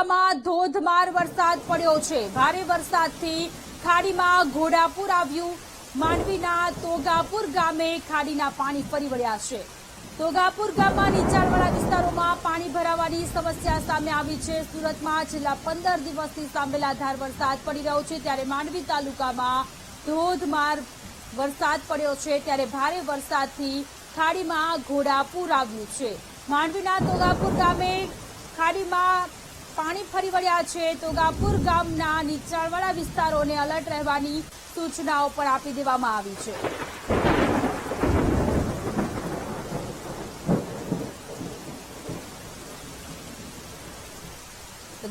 તાલુકામાં ધોધમાર વરસાદ પડ્યો છે. ભારે વરસાદથી ખાડીમાં ઘોડાપુર આવ્યું. માંડવીના તોગાપુર ગામે ખાડીના પાણી ફરી વળ્યા છે. તોગાપુર ગામમાં નીચાણવાળા વિસ્તારોમાં પાણી ભરાવાની સમસ્યા સામે આવી છે. સુરતમાં છેલ્લા પંદર દિવસથી સાંભેલાધાર વરસાદ પડી રહ્યો છે. ત્યારે માંડવી તાલુકામાં ધોધમાર વરસાદ પડ્યો છે. ત્યારે ભારે વરસાદથી ખાડીમાં ઘોડાપુર આવ્યું છે. માંડવીના તોગાપુર ગામે ખાડીમાં પાણી ફરી વળ્યા છે તોગાપુર ગામના નીચાણવાળા વિસ્તારોને અલર્ટ રહેવાની સૂચનાઓ પણ આપી દેવામાં આવી છે.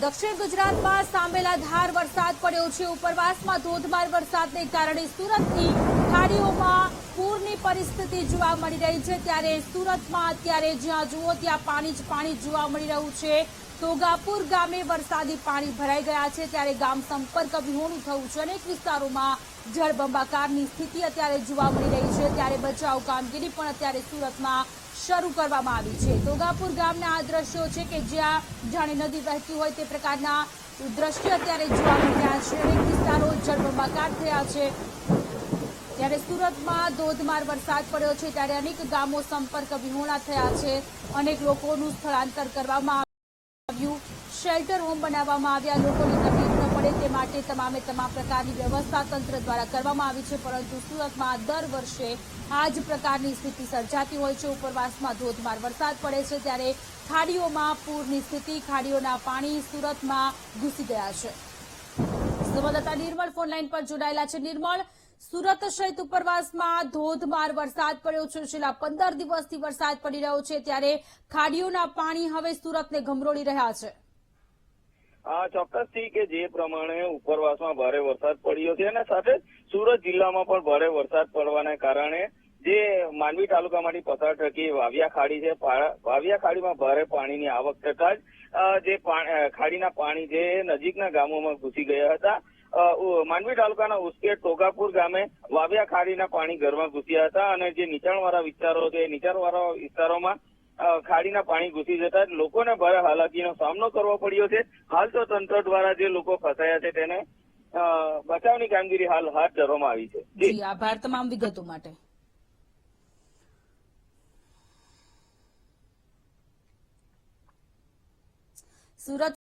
દક્ષિણ ગુજરાતમાં સાંભેલાધાર વરસાદ પડ્યો છે. ઉપરવાસમાં ધોધમાર વરસાદને કારણે સુરતની ખાડીઓમાં પૂરની પરિસ્થિતિ જોવા મળી રહી છે ત્યારે સુરતમાં અત્યારે જ્યાં જુઓ ત્યાં પાણી જ પાણી જોવા મળી રહ્યું છે. તોગાપુર ગામે વરસાદી પાણી ભરાઈ ગયા છે ત્યારે ગામ સંપર્ક વિહોણું થયું છે. અનેક વિસ્તારોમાં જળબંબાકારની સ્થિતિ અત્યારે જોવા મળી રહી છે. ત્યારે બચાવ કામગીરી પણ અત્યારે સુરતમાં શરૂ કરવામાં આવી છે. તોગાપુર ગામના આ દ્રશ્યો છે કે જ્યાં જાણે નદી વહેતી હોય તે પ્રકારના દ્રશ્ય અત્યારે જોવા મળી રહ્યા છે. અનેક વિસ્તારો જળબંબાકાર થયા છે. ત્યારે સુરતમાં ધોધમાર વરસાદ પડ્યો છે, ત્યારે અનેક ગામો સંપર્ક વિહોણા થયા છે. અનેક લોકોનું સ્થળાંતર કરવામાં આવ્યું. શેલ્ટર હોમ બનાવવામાં આવ્યા. લોકોને તકલીફ ન પડે તે માટે તમામે તમામ પ્રકારની વ્યવસ્થા તંત્ર દ્વારા કરવામાં આવી છે, પરંતુ સુરતમાં દર વર્ષે આ જ પ્રકારની સ્થિતિ સર્જાતી હોય છે. ઉપરવાસમાં ધોધમાર વરસાદ પડે છે, ત્યારે ખાડીઓમાં પૂરની સ્થિતિ, ખાડીઓના પાણી સુરતમાં ઘૂસી ગયા છે. સંવાદદાતા નિર્મળ ફોનલાઈન પર જોડાયેલા છે. નિર્મળ સુરત સહિત ઉપરવાસમાં ધોધમાર વરસાદ પડ્યો છે. છેલ્લા પંદર દિવસથી વરસાદ પડી રહ્યો છે. ત્યારે ખાડીઓના પાણી હવે સુરતને ગમરોળી રહ્યા છે. ચોક્કસથી કે જે પ્રમાણે ઉપરવાસમાં ભારે વરસાદ પડ્યો છે અને સાથે સુરત જિલ્લામાં પણ ભારે વરસાદ પડવાના કારણે જે માંડવી તાલુકામાંથી પસાર થતી વાવિયા ખાડી છે વાવિયા ખાડીમાં ભારે પાણીની આવક થતા જ જે ખાડીના પાણી જે નજીકના ગામોમાં ઘૂસી ગયા હતા માંડવી તાલુકાના ઉસ્કેટ ટોગાપુર ગામે વાવ્યા ખાડીના પાણી ઘરમાં ઘૂસ્યા હતા અને જે નીચાણવાળા વિસ્તારો છે નીચાણવાળા વિસ્તારોમાં ખાડીના પાણી ઘૂસી જતા લોકોને ભારે હાલાકીનો સામનો કરવો પડ્યો છે. હાલ તો તંત્ર દ્વારા જે લોકો ફસાયા છે તેને બચાવની કામગીરી હાલ હાથ ધરવામાં આવી છે. જી. આભાર તમામ વિગતો માટે. સુરત